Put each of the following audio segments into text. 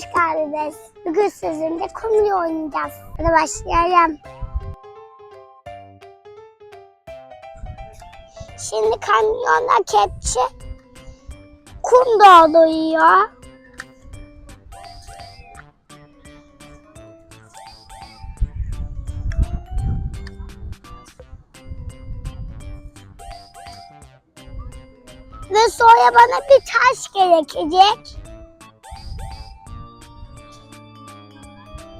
hoş geldiniz. Bugün sizinle kumlu oynayacağız. Hadi başlayalım. Şimdi kamyona kepçe kum dolduruyor. Ve sonra bana bir taş gerekecek.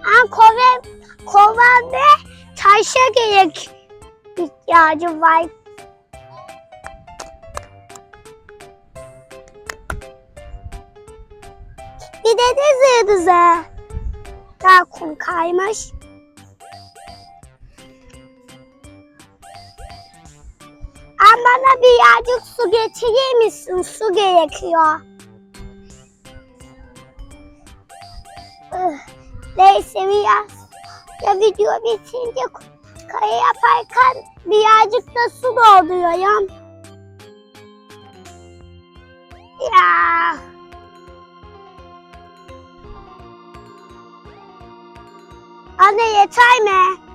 Ha, kova, kova ve taşa gerek ihtiyacım var. Bir de deniz yıldızı. Daha kum kaymış. Ama bana birazcık su getirir misin? Su gerekiyor. Ih, Neyse biraz. Ya video bitince kaya yaparken birazcık da su dolduruyorum. Ya. Anne yeter mi?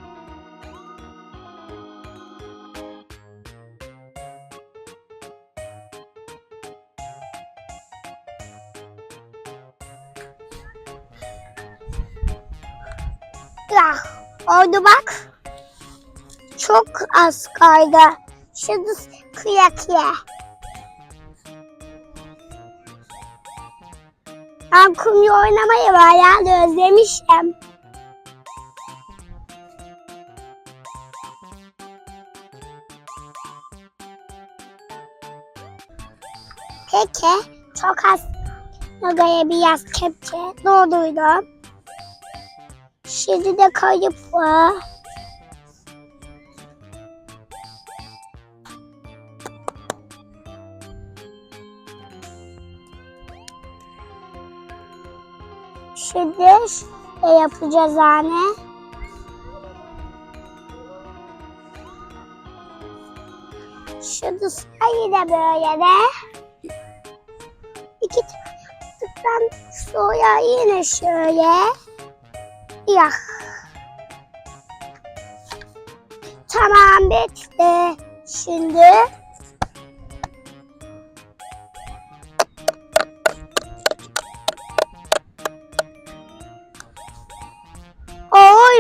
Ya oldu bak. Çok az kaldı. Şimdi kıyak ye. Ben kumyu oynamayı bayağı da özlemişim. Peki çok az Nagaya biraz kepçe doldurdum. Şimdi de kayıp var. Şimdi şey yapacağız anne. Şimdi sayı da böyle de. İki tane yaptıktan sonra yine şöyle. Ya. Tamam bitti. Şimdi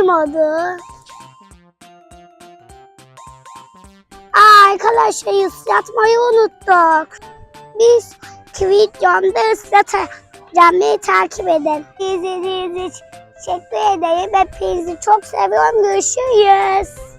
olmadı. Arkadaşlar ıslatmayı unuttuk. Biz videomda ıslatacağımı takip edin. İzlediğiniz için teşekkür ederim. Hepinizi çok seviyorum. Görüşürüz.